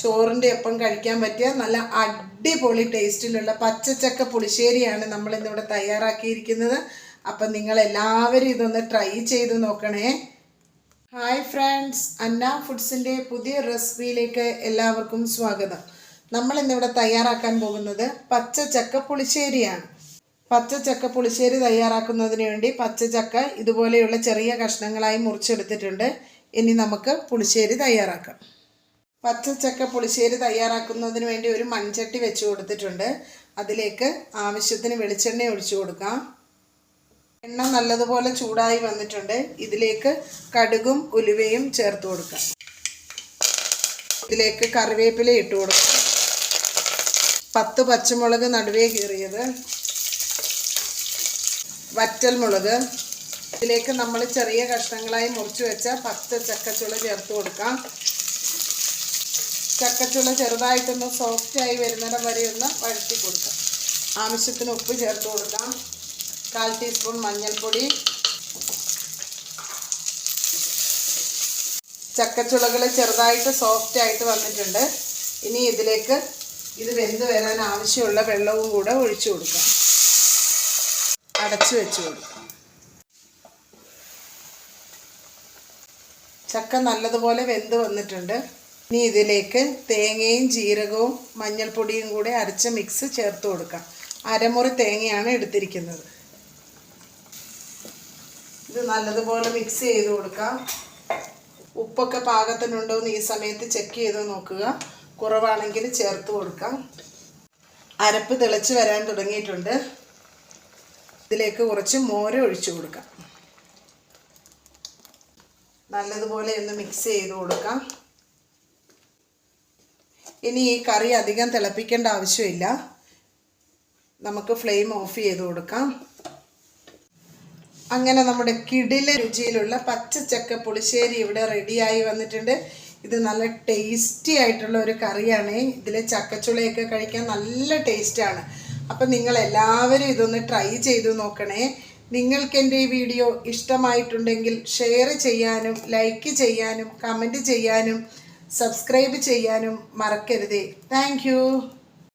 ചോറിന്റെ ഒപ്പം കഴിക്കാൻ പറ്റിയ നല്ല അടിപൊളി ടേസ്റ്റിലുള്ള പച്ചച്ചക്ക പുളിശ്ശേരിയാണ് നമ്മൾ ഇന്നിവിടെ തയ്യാറാക്കിയിരിക്കുന്നത്. അപ്പം നിങ്ങൾ എല്ലാവരും ഇതൊന്ന് ട്രൈ ചെയ്ത് നോക്കണേ. ഹായ് ഫ്രണ്ട്സ് അന്ന ഫുഡ്സിന്റെ പുതിയ റെസിപ്പിയിലേക്ക് എല്ലാവർക്കും സ്വാഗതം. നമ്മൾ ഇന്നിവിടെ തയ്യാറാക്കാൻ പോകുന്നത് പച്ചച്ചക്ക പുളിശ്ശേരിയാണ്. പച്ചച്ചക്ക പുളിശ്ശേരി തയ്യാറാക്കുന്നതിന് വേണ്ടി പച്ചച്ചക്ക ഇതുപോലെയുള്ള ചെറിയ കഷ്ണങ്ങളായി മുറിച്ചെടുത്തിട്ടുണ്ട്. ഇനി നമുക്ക് പുളിശ്ശേരി തയ്യാറാക്കാം. പച്ചച്ചക്ക പുളിശ്ശേരി തയ്യാറാക്കുന്നതിന് വേണ്ടി ഒരു മൺചട്ടി വെച്ച് കൊടുത്തിട്ടുണ്ട്. അതിലേക്ക് ആവശ്യത്തിന് വെളിച്ചെണ്ണ ഒഴിച്ചു കൊടുക്കാം. എണ്ണ നല്ലതുപോലെ ചൂടായി വന്നിട്ടുണ്ട്. ഇതിലേക്ക് കടുകും ഉലുവയും ചേർത്ത് കൊടുക്കാം. ഇതിലേക്ക് കറിവേപ്പില ഇട്ട് കൊടുക്കാം. പത്ത് പച്ചമുളക് നടുവേ കീറിയത്. വറ്റൽ മുളക്. ഇതിലേക്ക് നമ്മൾ ചെറിയ കഷ്ണങ്ങളായി മുറിച്ച് വെച്ച പത്ത് ചക്കച്ചുള ചേർത്ത് കൊടുക്കാം. ചക്കച്ചുള ചെറുതായിട്ടൊന്ന് സോഫ്റ്റായി വരുന്നിടം വരെ ഒന്ന് വഴറ്റി കൊടുക്കാം. ആവശ്യത്തിന് ഉപ്പ് ചേർത്ത് കൊടുക്കാം. കാൽ ടീസ്പൂൺ മഞ്ഞൾപ്പൊടി. ചക്കച്ചുളകൾ ചെറുതായിട്ട് സോഫ്റ്റ് ആയിട്ട് വന്നിട്ടുണ്ട്. ഇനി ഇതിലേക്ക് ഇത് വെന്ത് വരാൻ ആവശ്യമുള്ള വെള്ളവും കൂടെ ഒഴിച്ചു കൊടുക്കാം. അടച്ചു വെച്ച് കൊടുക്കാം. ചക്ക നല്ലതുപോലെ വെന്ത് വന്നിട്ടുണ്ട്. ഇനി ഇതിലേക്ക് തേങ്ങയും ജീരകവും മഞ്ഞൾപ്പൊടിയും കൂടെ അരച്ച മിക്സ് ചേർത്ത് കൊടുക്കാം. അരമുറി തേങ്ങയാണ് എടുത്തിരിക്കുന്നത്. ഇത് നല്ലതുപോലെ മിക്സ് ചെയ്ത് കൊടുക്കാം. ഉപ്പൊക്കെ പാകത്തിനുണ്ടോ എന്ന് ഈ സമയത്ത് ചെക്ക് ചെയ്ത് നോക്കുക. കുറവാണെങ്കിൽ ചേർത്ത് കൊടുക്കാം. അരപ്പ് തിളച്ച് വരാൻ തുടങ്ങിയിട്ടുണ്ട്. ഇതിലേക്ക് കുറച്ച് മോര് ഒഴിച്ചു കൊടുക്കാം. നല്ലതുപോലെ ഒന്ന് മിക്സ് ചെയ്ത് കൊടുക്കാം. ഇനി ഈ കറി അധികം തിളപ്പിക്കേണ്ട ആവശ്യമില്ല. നമുക്ക് ഫ്ലെയിം ഓഫ് ചെയ്ത് കൊടുക്കാം. അങ്ങനെ നമ്മുടെ കിടില രുചിയിലുള്ള പച്ചച്ചക്ക പുളിശ്ശേരി ഇവിടെ റെഡിയായി വന്നിട്ടുണ്ട്. ഇത് നല്ല ടേസ്റ്റി ആയിട്ടുള്ള ഒരു കറിയാണ്. ഇതിലെ ചക്കച്ചുളയൊക്കെ കഴിക്കാൻ നല്ല ടേസ്റ്റാണ്. അപ്പം നിങ്ങൾ എല്ലാവരും ഇതൊന്ന് ട്രൈ ചെയ്ത് നോക്കണേ. നിങ്ങൾക്ക് എന്റെ ഈ വീഡിയോ ഇഷ്ടമായിട്ടുണ്ടെങ്കിൽ ഷെയർ ചെയ്യാനും ലൈക്ക് ചെയ്യാനും കമന്റ് ചെയ്യാനും സബ്സ്ക്രൈബ് ചെയ്യാനും മറക്കരുതേ. താങ്ക്